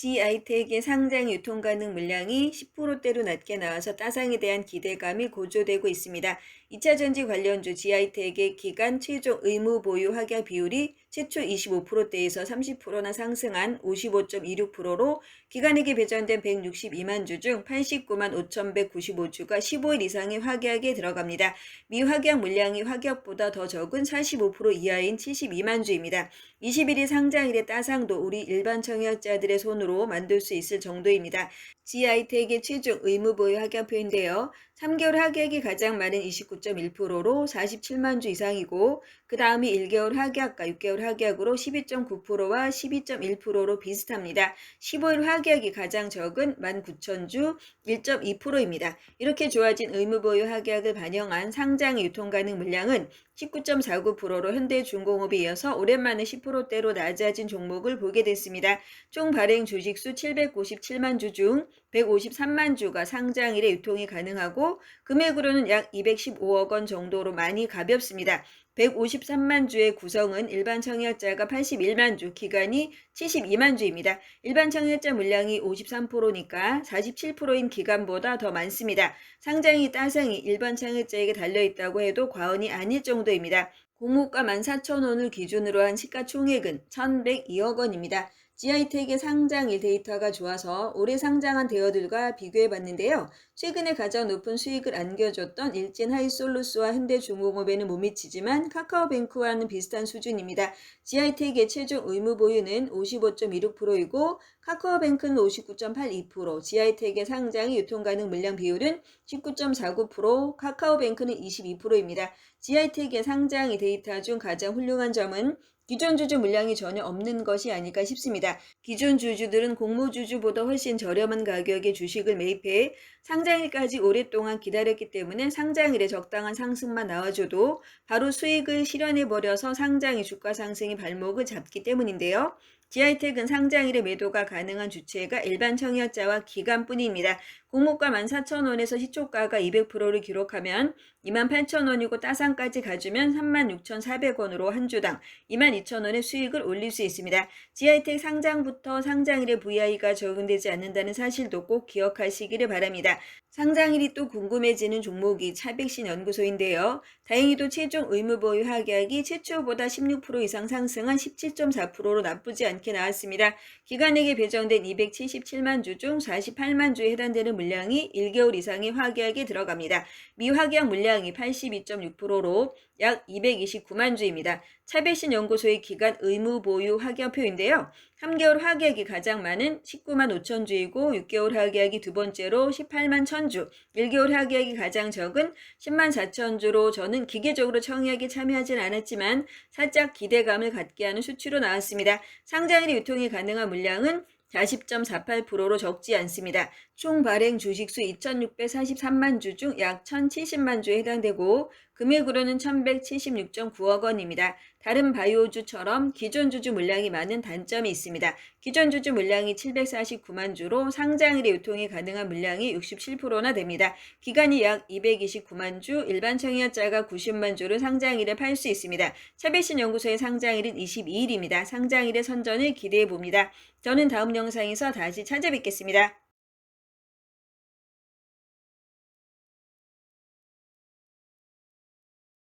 G아이텍의 상장 유통 가능 물량이 10%대로 낮게 나와서 따상에 대한 기대감이 고조되고 있습니다. 2차 전지 관련주 G아이텍의 기간 최종 의무 보유 확약 비율이 최초 25%대에서 30%나 상승한 55.26%로 기간에게 배정된 162만 주 중 89만 5,195주가 15일 이상의 확약에 들어갑니다. 미확약 물량이 확약보다 더 적은 45% 이하인 72만 주입니다. 21일 상장일의 따상도 우리 일반 청약자들의 손으로 만들 수 있을 정도입니다. G아이텍의 최종 의무 보유 확약표인데요. 3개월 확약이 가장 많은 29.1%로 47만 주 이상이고 그 다음이 1개월 확약과 6개월 확약으로 12.9%와 12.1%로 비슷합니다. 15일 확약이 가장 적은 19,000주 1.2%입니다. 이렇게 좋아진 의무 보유 확약을 반영한 상장 유통 가능 물량은 19.49%로 현대중공업에 이어서 오랜만에 10%대로 낮아진 종목을 보게 됐습니다. 총 발행 주 식수 797만 주 중 153만 주가 상장일에 유통이 가능하고 금액으로는 약 215억 원 정도로 많이 가볍습니다. 153만 주의 구성은 일반 청약자가 81만 주, 기간이 72만 주입니다. 일반 청약자 물량이 53%니까 47%인 기간보다 더 많습니다. 상장이 따상이 일반 청약자에게 달려 있다고 해도 과언이 아닐 정도입니다. 공모가 14,000원을 기준으로 한 시가총액은 1,102억 원입니다. 지아이텍의 상장일 데이터가 좋아서 올해 상장한 대 여들과 비교해 봤는데요. 최근에 가장 높은 수익을 안겨줬던 일진 하이솔루스와 현대중공업에는 못 미치지만 카카오뱅크와는 비슷한 수준입니다. 지아이텍의 최종 의무 보유는 55.26%이고 카카오뱅크는 59.82%, 지아이텍의 상장이 유통 가능 물량 비율은 19.49%, 카카오뱅크는 22%입니다. 지아이텍의 상장이 데이터 중 가장 훌륭한 점은 기존 주주 물량이 전혀 없는 것이 아닐까 싶습니다. 기존 주주들은 공모주주보다 훨씬 저렴한 가격에 주식을 매입해 상장일까지 오랫동안 기다렸기 때문에 상장일에 적당한 상승만 나와줘도 바로 수익을 실현해버려서 상장의 주가 상승의 발목을 잡기 때문인데요. 지아이텍은 상장일에 매도가 가능한 주체가 일반 청약자와 기간뿐입니다. 공모가 14,000원에서 시초가가 200%를 기록하면 28,000원이고 따상까지 가주면 36,400원으로 한 주당 22,000원의 수익을 올릴 수 있습니다. 지아이텍 상장부터 상장일에 VI가 적용되지 않는다는 사실도 꼭 기억하시기를 바랍니다. 상장일이 또 궁금해지는 종목이 차백신 연구소인데요. 다행히도 최종 의무 보유 하락이 최초보다 16% 이상 상승한 17.4%로 나쁘지 않게 나왔습니다. 기간에게 배정된 277만 주 중 48만 주에 해당되는 물량이 1개월 이상의 확약에 들어갑니다. 미확약 물량이 82.6%로 약 229만 주입니다. 차배신 연구소의 기간 의무 보유 확약표인데요. 3개월 확약이 가장 많은 19만 5천 주이고 6개월 확약이 두 번째로 18만 1천 주, 1개월 확약이 가장 적은 10만 4천 주로 저는 기계적으로 청약에 참여하진 않았지만 살짝 기대감을 갖게 하는 수치로 나왔습니다. 상 장일이 유통이 가능한 물량은 40.48%로 적지 않습니다. 총 발행 주식수 2,643만 주 중 약 1,070만 주에 해당되고 금액으로는 1,176.9억 원입니다. 다른 바이오주처럼 기존 주주 물량이 많은 단점이 있습니다. 기존 주주 물량이 749만 주로 상장일에 유통이 가능한 물량이 67%나 됩니다. 기간이 약 229만 주, 일반 청약자가 90만 주를 상장일에 팔 수 있습니다. 차배신 연구소의 상장일은 22일입니다. 상장일의 선전을 기대해 봅니다. 저는 다음 영상에서 다시 찾아뵙겠습니다.